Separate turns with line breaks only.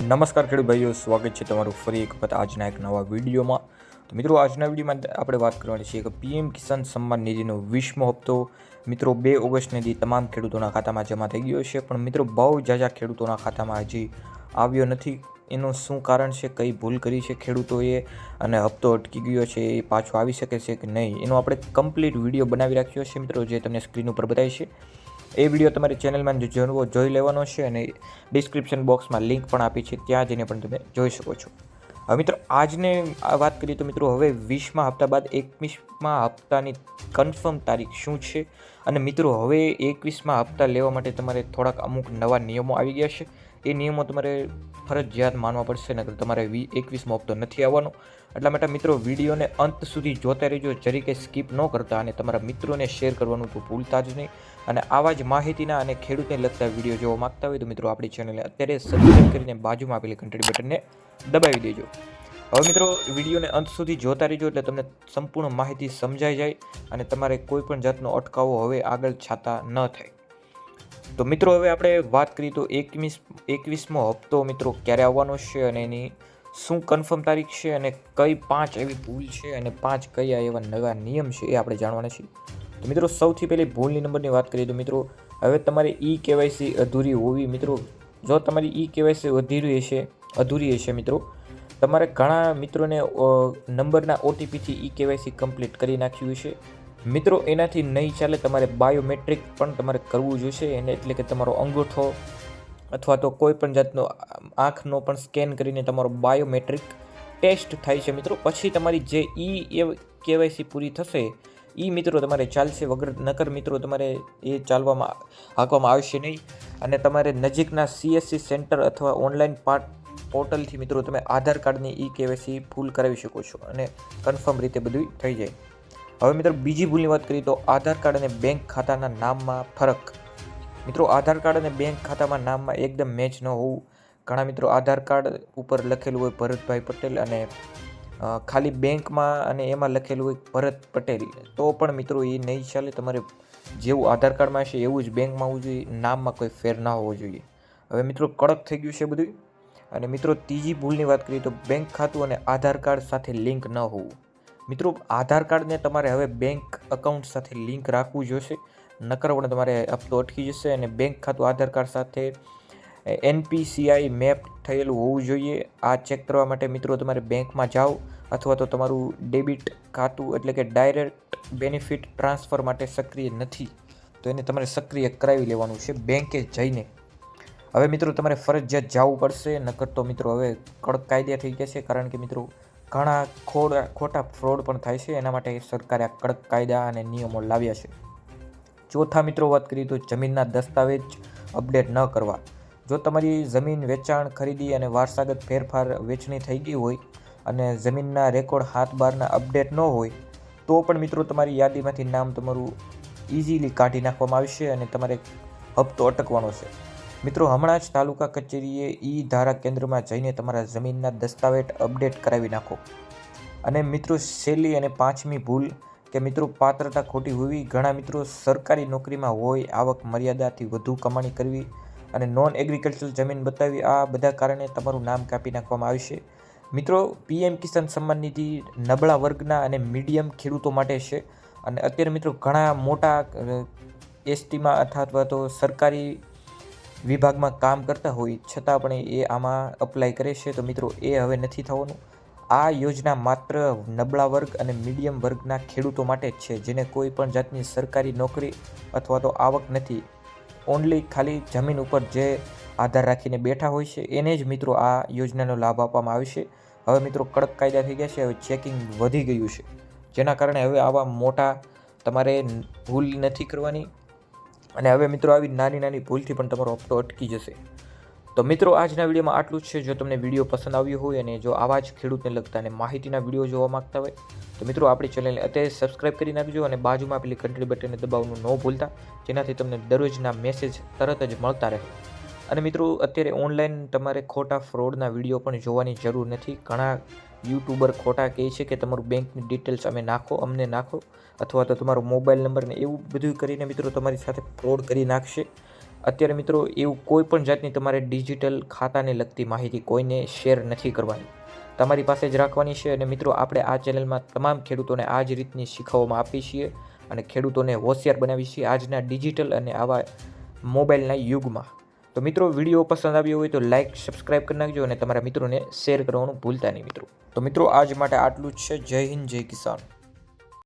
નમસ્કાર ખેડૂત ભાઈઓ, સ્વાગત છે તમારું ફરી એક વખત આજના એક નવા વિડીયોમાં. તો મિત્રો, આજના વિડીયોમાં આપણે વાત કરવાની છે કે પીએમ કિસાન સન્માન નિધિનો વીસમો હપ્તો. મિત્રો, બે ઓગસ્ટને દી તમામ ખેડૂતોના ખાતામાં જમા થઈ ગયો છે, પણ મિત્રો, બહુ જાજા ખેડૂતોના ખાતામાં હજી આવ્યો નથી. એનું શું કારણ છે, કઈ ભૂલ કરી છે ખેડૂતોએ અને હપ્તો અટકી ગયો છે, એ પાછો આવી શકે છે કે નહીં, એનો આપણે કમ્પ્લીટ વીડિયો બનાવી રાખ્યો છે, મિત્રો, જે તમને સ્ક્રીન ઉપર બતાવી છે. એ વીડિયો તમારી ચેનલમાં જોવો જોઈ લેવાનો છે અને ડિસ્ક્રિપ્શન બોક્સમાં લિંક પણ આપી છે, ત્યાં જઈને પણ તમે જોઈ શકો છો. હવે મિત્રો, આજને આ વાત કરીએ તો મિત્રો, હવે વીસમા હપ્તા બાદ એકવીસમા હપ્તાની કન્ફર્મ તારીખ શું છે? અને મિત્રો, હવે એકવીસમા હપ્તા લેવા માટે તમારે થોડાક અમુક નવા નિયમો આવી ગયા છે. એ નિયમો તમારે ફરજિયાત માનવા પડશે, નકર તમારે વી, એકવીસમો હપ્તો નથી આવવાનો. એટલા માટે મિત્રો, વિડીયોને અંત સુધી જોતા રહેજો. જરી કે સ્કીપ ન કરતા અને તમારા મિત્રોને શેર કરવાનું તો ભૂલતા જ નહીં. અને આવા જ માહિતીના અને ખેડૂતને લગતા વીડિયો જોવા માંગતા હોય તો મિત્રો, આપણી ચેનલને અત્યારે સબસ્ક્રાઈબ કરીને બાજુમાં આપેલી ઘંટડી બટનને દબાવી દેજો. હવે મિત્રો, વિડીયોને અંત સુધી જોતા રહેજો એટલે તમને સંપૂર્ણ માહિતી સમજાઈ જાય અને તમારે કોઈ પણ જાતનો અટકાવો હવે આગળ છાતા ન થાય. તો મિત્રો, હવે આપણે વાત કરીએ તો એકવીસ, એકવીસમો હપ્તો મિત્રો ક્યારે આવવાનો છે અને એની શું કન્ફર્મ તારીખ છે અને કઈ પાંચ એવી ભૂલ છે અને પાંચ કયા એવા નવા નિયમ છે એ આપણે જાણવાના છીએ. તો મિત્રો, સૌથી પહેલી ભૂલની નંબરની વાત કરીએ તો મિત્રો, હવે તમારી ઈ કેવાયસી અધૂરી હોવી મિત્રો, જો તમારી ઈ કેવાયસી અધૂરી હશે અધૂરી હશે મિત્રો. તમારે ઘણા મિત્રોને નંબરના ઓટીપીથી ઈ કેવાયસી કમ્પ્લીટ કરી નાખ્યું છે મિત્રો, એનાથી નહીં ચાલે, તમારે બાયોમેટ્રિક પણ તમારે કરવું જોઈશે એને એટલે કે તમારો અંગૂઠો અથવા તો કોઈ પણ જાતનો, આંખનો પણ સ્કેન કરીને તમારો બાયોમેટ્રિક ટેસ્ટ થાય છે મિત્રો. પછી તમારી જે ઈ કેવાયસી પૂરી થશે એ મિત્રો તમારે ચાલશે વગર, નકર મિત્રો તમારે એ ચાલવામાં, હાંકવામાં આવશે નહીં. અને તમારે નજીકના સીએસસી સેન્ટર અથવા ઓનલાઈન પાર્ટ પોર્ટલથી મિત્રો તમે આધાર કાર્ડની ઈ કેવાયસી ફૂલ કરાવી શકો છો અને કન્ફર્મ રીતે બધું થઈ જાય. હવે મિત્રો બીજી ભૂલની વાત કરીએ તો આધાર કાર્ડ અને બેંક ખાતાના નામમાં ફરક. મિત્રો આધાર કાર્ડ અને બેંક ખાતામાં નામમાં એકદમ મેચ ન હોવું. ઘણા મિત્રો આધાર કાર્ડ ઉપર લખેલું હોય ભરતભાઈ પટેલ અને ખાલી બેંકમાં અને એમાં લખેલું હોય ભરત પટેલ. તો પણ મિત્રો એ નહીં ચાલે, તમારે જેવું આધાર કાર્ડમાં હશે એવું જ બેંકમાં હોવું જોઈએ, નામમાં કોઈ ફેર ના હોવો જોઈએ. હવે મિત્રો કડક થઈ ગયું છે બધું અને મિત્રો, ત્રીજી ભૂલની વાત કરીએ તો બેંક ખાતું અને આધાર કાર્ડ સાથે લિંક ન હોવું. મિત્રો, આધાર કાર્ડને તમારે હવે બેંક અકાઉન્ટ સાથે લિંક રાખવું જોઈશે નકર પણ તમારે હપ્તો અટકી જશે અને બેંક ખાતું, આધાર કાર્ડ સાથે એનપીસીઆઈ મેપ થયેલું હોવું જોઈએ. આ ચેક કરવા માટે મિત્રો, તમારે બેંકમાં જાઓ અથવા તો તમારું ડેબિટ ખાતું એટલે કે ડાયરેક્ટ બેનિફિટ ટ્રાન્સફર માટે સક્રિય નથી. તો એને તમારે સક્રિય કરાવી લેવાનું છે. બેંકે જઈને હવે મિત્રો તમારે ફરજિયાત જવું પડશે, નકર તો મિત્રો હવે કડક કાયદા થઈ ગયા છે કારણ કે મિત્રો ઘણા ખોડા, ખોટા ફ્રોડ પણ થાય છે, એના માટે સરકારે આ કડક કાયદા અને નિયમો લાવ્યા છે. ચોથા મિત્રો વાત કરીએ તો જમીનના દસ્તાવેજ અપડેટ ન કરવા. જો તમારી જમીન વેચાણ, ખરીદી અને વારસાગત ફેરફાર વેચણી થઈ ગઈ હોય અને જમીનના રેકોર્ડ હાથ બારના અપડેટ ન હોય, તો પણ મિત્રો તમારી યાદીમાંથી નામ તમારું ઇઝીલી કાઢી નાખવામાં આવશે અને તમારે હપ્તો અટકવાનો છે. મિત્રો, હમણાં જ તાલુકા કચેરીએ ઈ ધારા કેન્દ્રમાં જઈને તમારા જમીનના દસ્તાવેજ અપડેટ કરાવી નાખો. અને મિત્રો, છેલ્લી અને પાંચમી ભૂલ કે મિત્રો, પાત્રતા ખોટી હોવી, ઘણા મિત્રો સરકારી નોકરીમાં હોય, આવક મર્યાદાથી વધુ કમાણી કરવી અને નોન એગ્રીકલ્ચરલ જમીન બતાવી, આ બધા કારણે તમારું નામ કાપી નાખવામાં આવશે મિત્રો પીએમ કિસાન સન્માન નિધિ નબળા વર્ગના અને મીડિયમ ખેડૂતો માટે છે. અને અત્યારે મિત્રો, ઘણા મોટા એસટીમાં અથવા તો સરકારી વિભાગમાં કામ કરતા હોય, છતાં પણ એ આમાં અપ્લાય કરે છે. તો મિત્રો, એ હવે નથી થવાનું. આ યોજના માત્ર નબળા વર્ગ અને મીડિયમ વર્ગના ખેડૂતો માટે જ છે, જેને કોઈ પણ જાતની સરકારી નોકરી અથવા તો આવક નથી. ઓનલી ખાલી જમીન ઉપર જે આધાર રાખીને બેઠા હોય છે, એને જ મિત્રો આ યોજનાનો લાભ આપવામાં આવશે હવે મિત્રો, કડક કાયદા થઈ ગયા છે, હવે ચેકિંગ વધી ગયું છે. જેના કારણે હવે આવા મોટા તમારે ભૂલ નથી કરવાની. અને હવે મિત્રો આવી નાની નાની ભૂલથી પણ તમારો હપ્તો અટકી જશે. તો મિત્રો, આજના વિડીયોમાં આટલું જ છે. જો તમને વીડિયો પસંદ આવ્યો હોય અને જો આવા જ ખેડૂતને લગતા અને માહિતીના વીડિયો જોવા માગતા હોય, તો મિત્રો આપણી ચેનલને અત્યારે સબસ્ક્રાઇબ કરી નાખજો અને બાજુમાં આપેલી ઘંટડી બટનને દબાવવાનું ન ભૂલતા, જેનાથી તમને દરરોજના મેસેજ તરત જ મળતા રહે. અને મિત્રો, અત્યારે ઓનલાઈન તમારે ખોટા ફ્રોડના વીડિયો પણ જોવાની જરૂર નથી. ઘણા યુટ્યુબર ખોટા કહે છે કે તમારું બેંકની ડિટેલ્સ અમે નાખો, અમને નાખો, અથવા તો તમારો મોબાઈલ નંબર ને એવું બધું કરીને મિત્રો તમારી સાથે ફ્રોડ કરી નાખશે. અત્યારે મિત્રો એવું કોઈ પણ જાતની તમારે ડિજિટલ ખાતાને લગતી માહિતી કોઈને શેર નથી કરવાની. તમારી પાસે જ રાખવાની છે અને મિત્રો આપણે આ ચેનલમાં તમામ ખેડૂતોને આ જ રીતની શીખવવામાં આપીએ છીએ અને ખેડૂતોને હોશિયાર બનાવી છીએ આજના ડિજિટલ અને આવા મોબાઈલના યુગમાં. તો મિત્રો, વીડિયો પસંદ આવ્યો હોય તો લાઇક સબસ્ક્રાઇબ કરી નાખજો અને તમારા મિત્રોને શેર કરવાનું ભૂલતા નહીં મિત્રો. તો મિત્રો, આજ માટે આટલું જ છે. જય હિન્દ, જય કિસાન.